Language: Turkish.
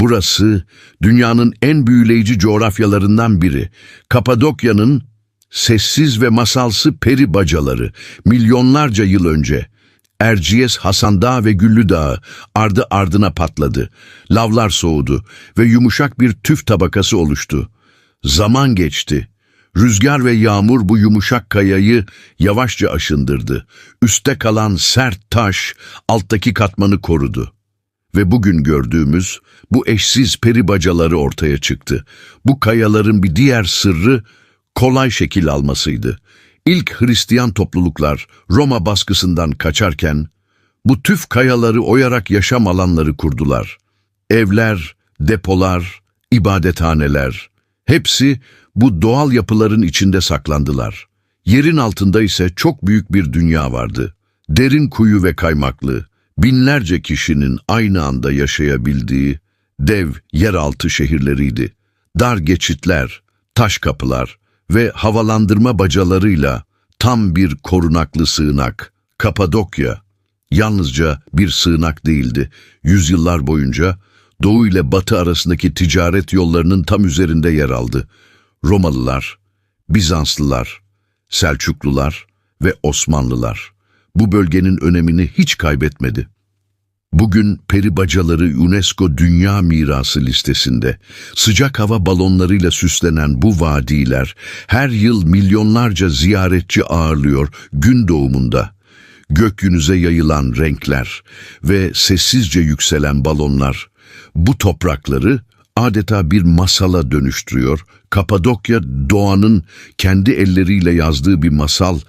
Burası dünyanın en büyüleyici coğrafyalarından biri. Kapadokya'nın sessiz ve masalsı peri bacaları milyonlarca yıl önce Erciyes Hasan Dağı ve Güllü Dağı ardı ardına patladı. Lavlar soğudu ve yumuşak bir tüf tabakası oluştu. Zaman geçti. Rüzgar ve yağmur bu yumuşak kayayı yavaşça aşındırdı. Üste kalan sert taş alttaki katmanı korudu. Ve bugün gördüğümüz bu eşsiz peri bacaları ortaya çıktı. Bu kayaların bir diğer sırrı kolay şekil almasıydı. İlk Hristiyan topluluklar Roma baskısından kaçarken bu tüf kayaları oyarak yaşam alanları kurdular. Evler, depolar, ibadethaneler hepsi bu doğal yapıların içinde saklandılar. Yerin altında ise çok büyük bir dünya vardı. Derin kuyu ve kaymaklı, binlerce kişinin aynı anda yaşayabildiği dev yeraltı şehirleriydi. Dar geçitler, taş kapılar ve havalandırma bacalarıyla tam bir korunaklı sığınak. Kapadokya yalnızca bir sığınak değildi. Yüzyıllar boyunca Doğu ile Batı arasındaki ticaret yollarının tam üzerinde yer aldı. Romalılar, Bizanslılar, Selçuklular ve Osmanlılar bu bölgenin önemini hiç kaybetmedi. Bugün peri bacaları UNESCO Dünya Mirası listesinde. Sıcak hava balonlarıyla süslenen bu vadiler her yıl milyonlarca ziyaretçi ağırlıyor gün doğumunda. Gökyüzüne yayılan renkler ve sessizce yükselen balonlar bu toprakları adeta bir masala dönüştürüyor. Kapadokya doğanın kendi elleriyle yazdığı bir masal